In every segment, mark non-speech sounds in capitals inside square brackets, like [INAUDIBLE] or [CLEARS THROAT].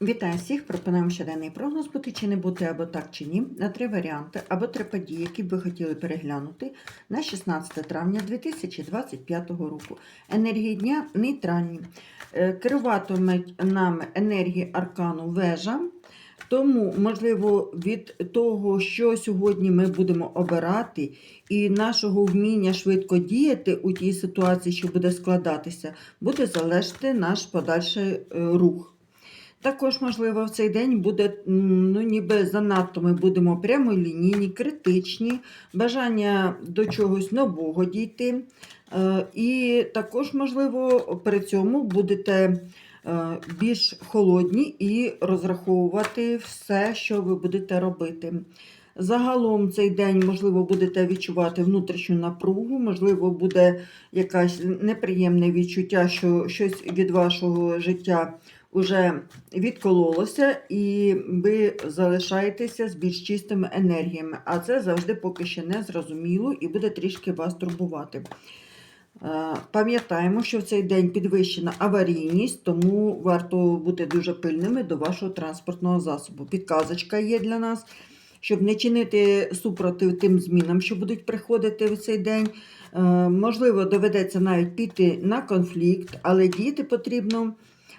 Вітаю всіх! Пропонуємо щоденний прогноз бути чи не бути, або так чи ні, на три варіанти, або три події, які б ви хотіли переглянути на 16 травня 2025 року. Енергії дня нейтральні. Е, Керуватимуть нами енергії аркану вежа. Тому, можливо, від того, що сьогодні ми будемо обирати, і нашого вміння швидко діяти у тій ситуації, що буде складатися, буде залежати наш подальший е, рух. Також, можливо, в цей день буде, ну, ніби занадто ми будемо прямолінійні, критичні, бажання до чогось нового дійти. Е, І також, можливо, при цьому будете е, більш холодні і розраховувати все, що ви будете робити. Загалом цей день, можливо, будете відчувати внутрішню напругу, можливо, буде якесь неприємне відчуття, що щось від вашого життя вже відкололося, і ви залишаєтеся з більш чистими енергіями. А це завжди поки ще не зрозуміло і буде трішки вас турбувати. Е, Пам'ятаємо, що в цей день підвищена аварійність, тому варто бути дуже пильними до вашого транспортного засобу. Підказочка є для нас, щоб не чинити супротив тим змінам, що будуть приходити в цей день. Е, Можливо, доведеться навіть піти на конфлікт, але діяти потрібно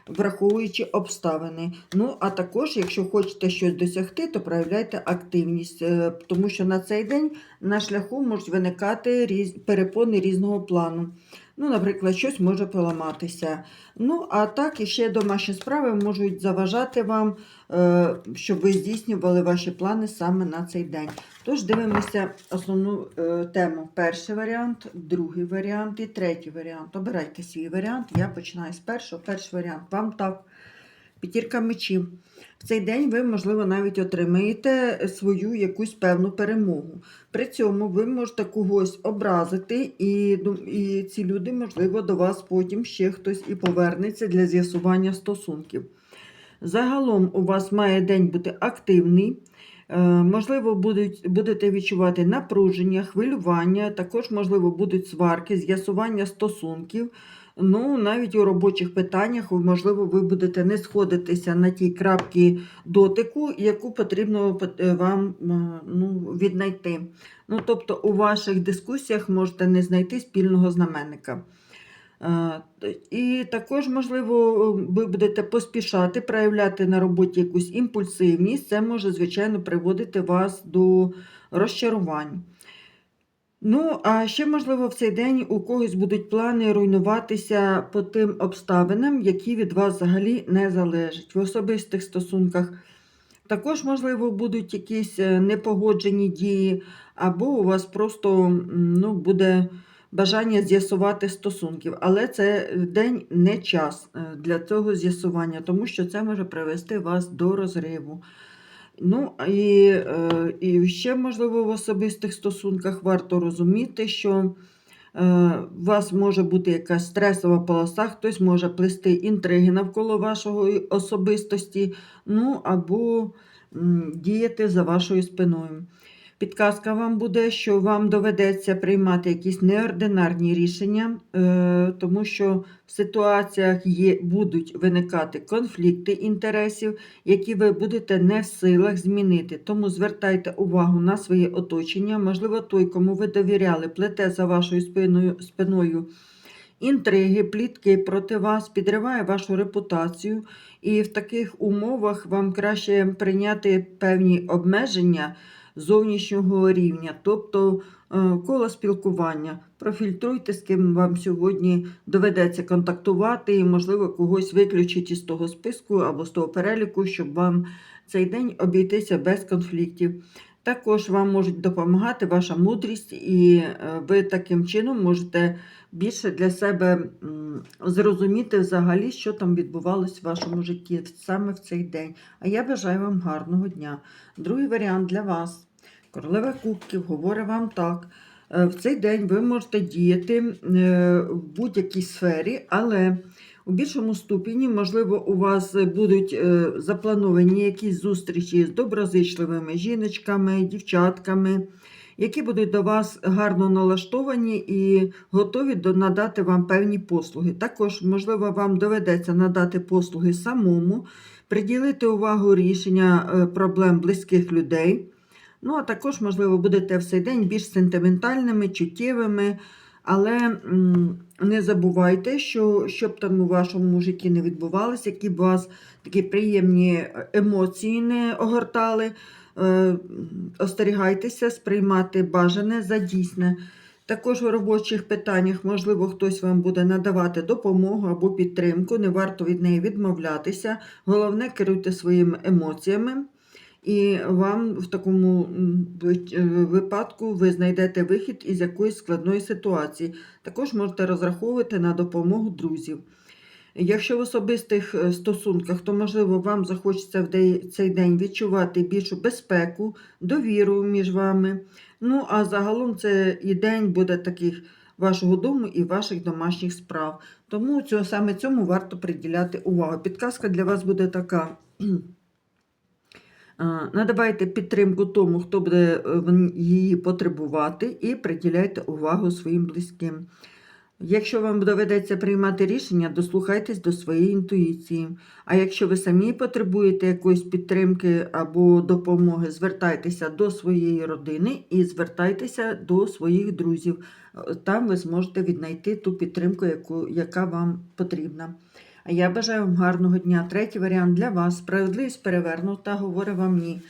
враховуючи обставини. Ну, а також, якщо хочете щось досягти, то проявляйте активність, е, тому що на цей день на шляху можуть виникати різ... перепони різного плану. Ну, наприклад, щось може поламатися. Ну, а так, і ще домашні справи можуть заважати вам, е, щоб ви здійснювали ваші плани саме на цей день. Тож дивимося основну е, тему. Перший варіант, другий варіант і третій варіант. Обирайте свій варіант. Я починаю з першого. Перший варіант. Вам так. П'ятірка мечів. В цей день ви, можливо, навіть отримаєте свою якусь певну перемогу. При цьому ви можете когось образити, і, і ці люди, можливо, до вас потім ще хтось і повернеться для з'ясування стосунків. Загалом у вас має день бути активний. Е, Можливо, будуть, будете відчувати напруження, хвилювання, також, можливо, будуть сварки, з'ясування стосунків. Ну, навіть у робочих питаннях, можливо, ви будете не сходитися на тій крапці дотику, яку потрібно вам е, ну, віднайти. Ну, тобто, у ваших дискусіях можете не знайти спільного знаменника. Е, І також, можливо, ви будете поспішати проявляти на роботі якусь імпульсивність. Це може, звичайно, приводити вас до розчарувань. Ну, а ще, можливо, в цей день у когось будуть плани руйнуватися по тим обставинам, які від вас взагалі не залежать в особистих стосунках. Також, можливо, будуть якісь е, непогоджені дії, або у вас просто ну, буде бажання з'ясувати стосунків. Але це день не час е, для цього з'ясування, тому що це може привести вас до розриву. Ну, і, е, і ще, можливо, в особистих стосунках варто розуміти, що е, у вас може бути якась стресова полоса, хтось може плести інтриги навколо вашої особистості, ну або діяти за вашою спиною. Підказка вам буде, що вам доведеться приймати якісь неординарні рішення, е, тому що в ситуаціях є, будуть виникати конфлікти інтересів, які ви будете не в силах змінити. Тому звертайте увагу на своє оточення. Можливо, той, кому ви довіряли, плете за вашою спиною, спиною інтриги, плітки проти вас, підриває вашу репутацію. І в таких умовах вам краще прийняти певні обмеження зовнішнього рівня, тобто е, коло спілкування. Профільтруйте, з ким вам сьогодні доведеться контактувати, і, можливо, когось виключить із того списку або з того переліку, щоб вам цей день обійтися без конфліктів. Також вам можуть допомагати ваша мудрість, і е, ви таким чином можете більше для себе зрозуміти взагалі, що там відбувалось в вашому житті саме в цей день. А я бажаю вам гарного дня. Другий варіант для вас. Королева Кубків говорить вам так. Е, В цей день ви можете діяти е, в будь-якій сфері, але у більшому ступені, можливо, у вас будуть е, заплановані якісь зустрічі з доброзичливими жіночками, дівчатками, які будуть до вас гарно налаштовані і готові надати вам певні послуги. Також, можливо, вам доведеться надати послуги самому, приділити увагу рішення е, проблем близьких людей. Ну, а також, можливо, будете в цей день більш сентиментальними, чуттєвими. Але не забувайте, що щоб там у вашому житті не відбувалося, які б вас такі приємні емоції не огортали. Е, остерігайтеся сприймати бажане за дійсне. Також у робочих питаннях, можливо, хтось вам буде надавати допомогу або підтримку, не варто від неї відмовлятися. Головне, керуйте своїми емоціями, і вам в такому е, випадку ви знайдете вихід із якоїсь складної ситуації. Також можете розраховувати на допомогу друзів. Якщо в особистих е, стосунках, то можливо вам захочеться в цей день відчувати більшу безпеку, довіру між вами. Ну, а загалом це і день буде таких вашого дому і ваших домашніх справ. Тому цього, саме цьому варто приділяти увагу. Підказка для вас буде така. [CLEARS THROAT] Надавайте підтримку тому, хто буде е, її потребувати, і приділяйте увагу своїм близьким. Якщо вам доведеться приймати рішення, дослухайтесь до своєї інтуїції. А якщо ви самі потребуєте якоїсь підтримки або допомоги, звертайтеся до своєї родини і звертайтеся до своїх друзів. Там ви зможете віднайти ту підтримку, яку, яка вам потрібна. А я бажаю вам гарного дня. Третій варіант для вас. Справедливість перевернута, говорить вам ні.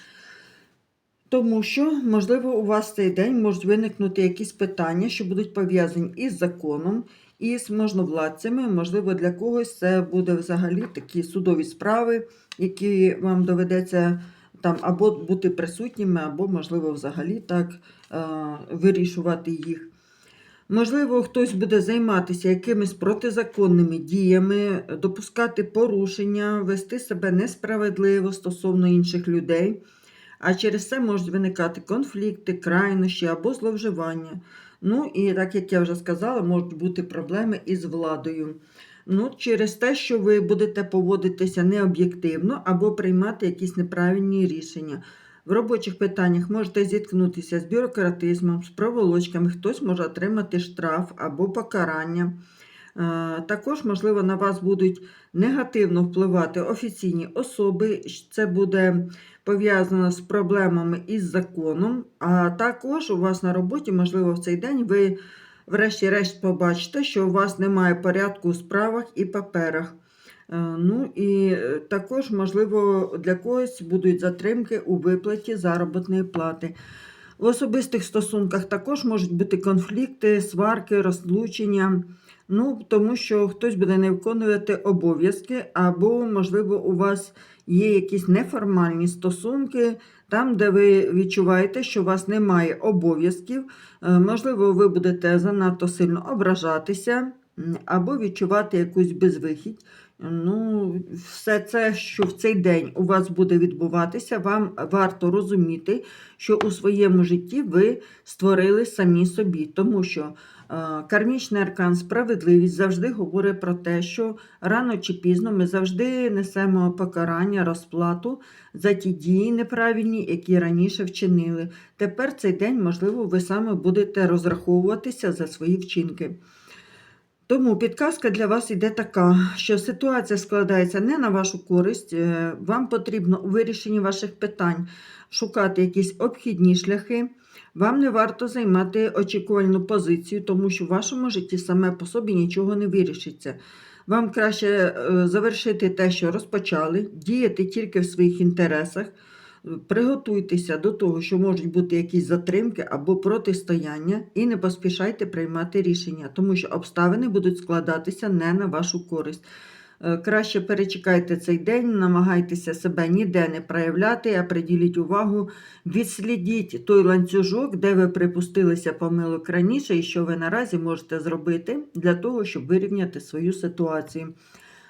Тому що, можливо, у вас в цей день можуть виникнути якісь питання, що будуть пов'язані із законом, і з можновладцями. Можливо, для когось це буде взагалі такі судові справи, які вам доведеться там або бути присутніми, або, можливо, взагалі так е, вирішувати їх. Можливо, хтось буде займатися якимись протизаконними діями, допускати порушення, вести себе несправедливо стосовно інших людей, а через це можуть виникати конфлікти, крайнощі або зловживання. Ну і так як я вже сказала, можуть бути проблеми із владою. Ну, через те, що ви будете поводитися необ'єктивно або приймати якісь неправильні рішення. В робочих питаннях можете зіткнутися з бюрократизмом, з проволочками, хтось може отримати штраф або покарання. Е, Також, можливо, на вас будуть негативно впливати офіційні особи. Це буде пов'язано з проблемами із законом. А також у вас на роботі, можливо, в цей день ви, врешті-решт, побачите, що у вас немає порядку у справах і паперах. Е, Ну і е, також, можливо, для когось будуть затримки у виплаті заробітної плати. В особистих стосунках також можуть бути конфлікти, сварки, розлучення. Ну, тому що хтось буде не виконувати обов'язки, або, можливо, у вас є якісь неформальні стосунки, там, де ви відчуваєте, що у вас немає обов'язків. Е, Можливо, ви будете занадто сильно ображатися або відчувати якусь безвихідь. Ну, все це, що в цей день у вас буде відбуватися, вам варто розуміти, що у своєму житті ви створили самі собі, тому що е, кармічний аркан справедливість завжди говорить про те, що рано чи пізно ми завжди несемо покарання, розплату за ті дії неправильні, які раніше вчинили. Тепер цей день, можливо, ви саме будете розраховуватися за свої вчинки. Тому підказка для вас іде така, що ситуація складається не на вашу користь. е, Вам потрібно у вирішенні ваших питань шукати якісь обхідні шляхи. Вам не варто займати очікувальну позицію, тому що в вашому житті саме по собі нічого не вирішиться. Вам краще е, завершити те, що розпочали, діяти тільки в своїх інтересах. Приготуйтеся до того, що можуть бути якісь затримки або протистояння, і не поспішайте приймати рішення, тому що обставини будуть складатися не на вашу користь. Е, Краще перечекайте цей день, намагайтеся себе ніде не проявляти, а приділіть увагу, відслідіть той ланцюжок, де ви припустилися помилок раніше, і що ви наразі можете зробити для того, щоб вирівняти свою ситуацію.